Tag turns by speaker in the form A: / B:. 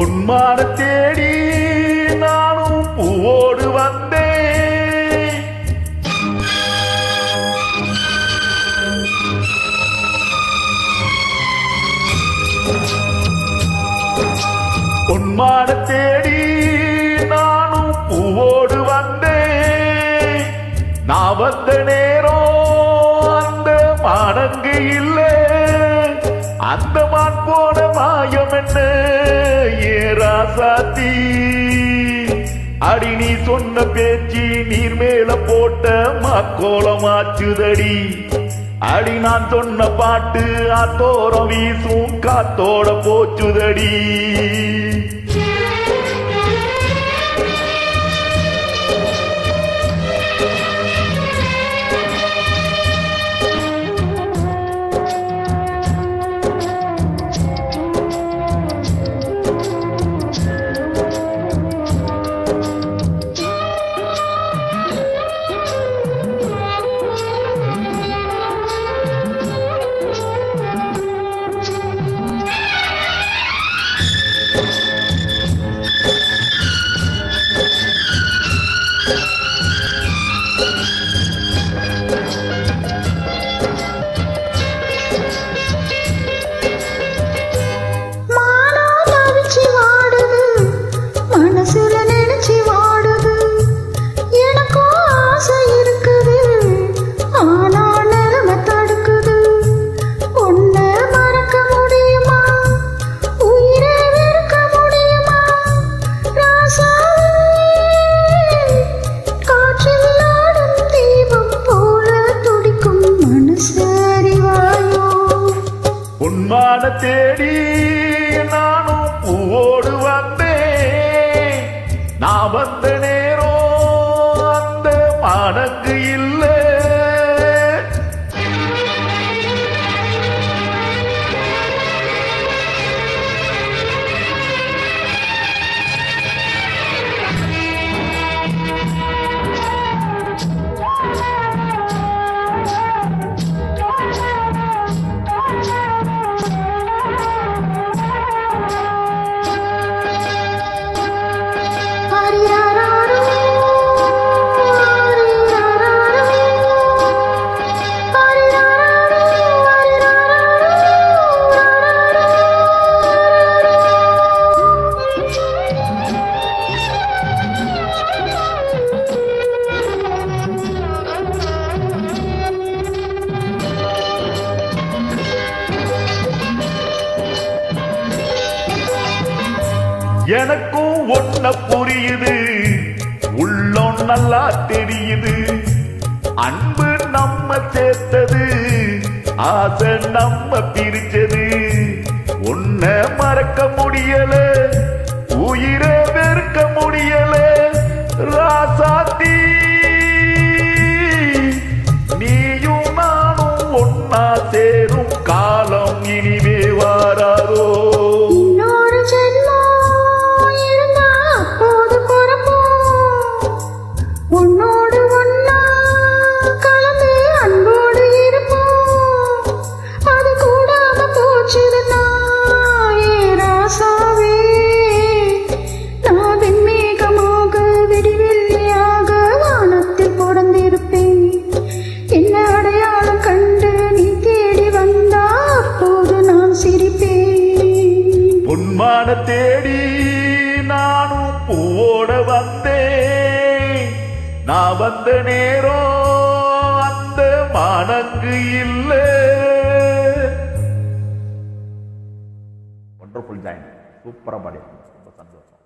A: பொன்மான தேடி நானும் பூவோடு வந்தேன். பொன்மான தேடி நானும் பூவோடு வந்தேன். நான் வந்த நேரம் அந்த மானங்கு இல்லை. அந்த மான் போன மாயம் என்ன? ராசாத்தி. அடி நீ சொன்ன பேச்சு நீர் மேல போட்ட மாக்கோலமாச்சுதடி அடி நான் சொன்ன பாட்டு ஆத்தோரம் வீசும் காத்தோட போச்சுதடி. உன்மான தேடி நானும் பூவோடு வந்தேன். நான்
B: வந்தேன்
A: எனக்கும் ஒன்ன புரியுது. உள்ளம் நல்லா தெரியுது. அன்பு நம்ம சேர்த்தது. ஆசை நம்ம பிரிச்சது. உன்ன மறக்க முடியல. உயிரை வெறுக்க முடியல. ராசாத்தி நீயும் நானும் ஒன்னா
B: சே
A: பொன்மான தேடி நானும் பூவோட வந்தேன். நான் வந்த நேரம் அந்த மானங்கு இல்லை.
C: ஒண்டர்ஃபுல் ஜாயின் சூப்பராக பாடி ரொம்ப சந்தோஷம்.